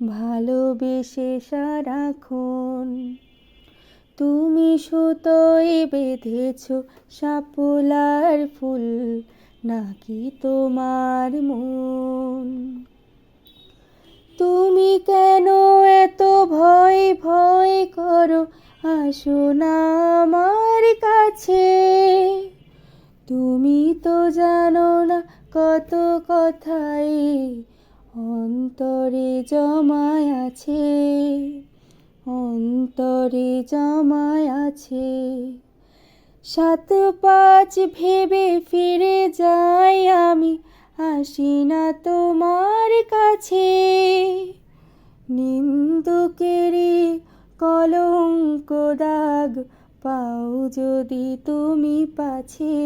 ভালোবেসে সারাক্ষণ। তুমি সুতোয় বেঁধেছ শাপলার ফুল, নাকি তোমার মন? তুমি কেন এত ভয় ভয় করো? আসো না আমার কাছে। তুমি তো জানো না কত কথাই অন্তরে জমায় আছে, অন্তরে জমায় আছে। সাত পাঁচ ভেবে ফিরে যাই আমি, আসি না তোমার কাছে। নিন্দুকেরই কলঙ্ক দাগ পাও যদি তুমি পাছে,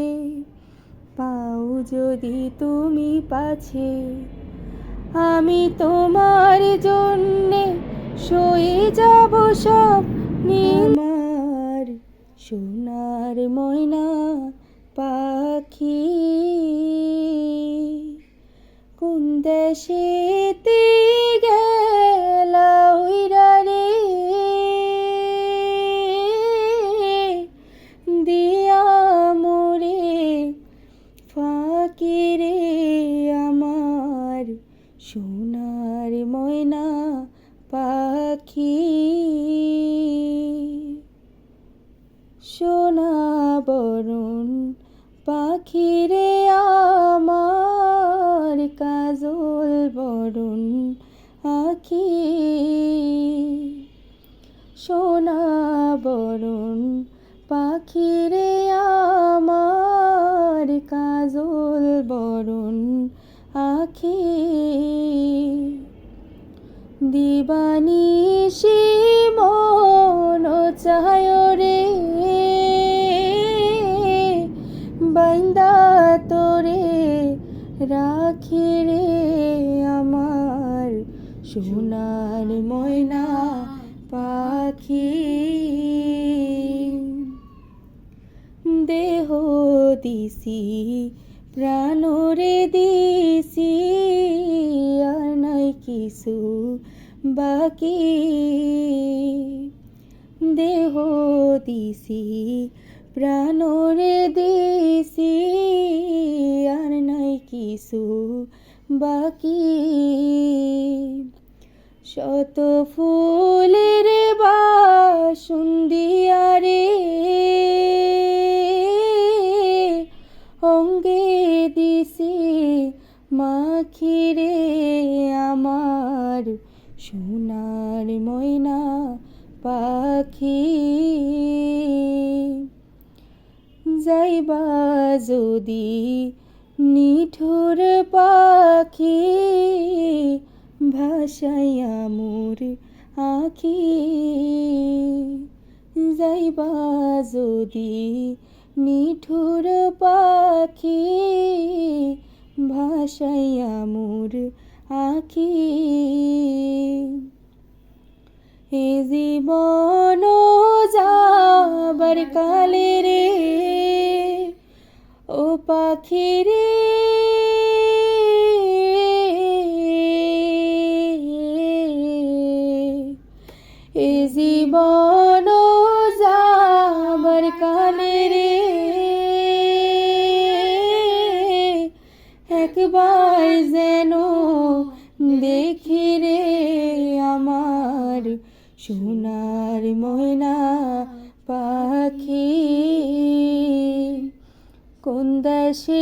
পাও যদি তুমি পাছে। আমি তোমার জন্যে সয়ে যাব সব নিমার সোনার ময়না পাখি কোন দেশেতে সোনার ময়না পাখি। সোনা বরণ পাখি রে আমার কাজল বরণ আখি। সোনা বরণ পাখি রে আমার কাজল দিবানিশি মন চায় রে। বাইন্দা তোরে রাখি রে আমার। সোনার ময়না পাখি। দেহ দিছি, প্রাণরে দিছি, আর নাই কিছু বাকি দেহ দিছি, প্রাণরে দিছি, আর নাই কিছু বাকি। শত ফুলের বাসুন্দিয়ারে অঙ্গে দিছি মাখিরে আমার সোনার ময়না পাখি। যাইবা যদি নিঠুর পাখি, ভাসাইয়া মোর আখি। যাইবা যদি নিঠুর পাখি, ভাসাইয়া মোর আখি। জীবন যাবার কালে রে, ও পাখি রে এ জীবন যাবার কালে রে, একবার যেন দেখি রে আমার সোনার ময়না পাখি কোন দেশেতে গে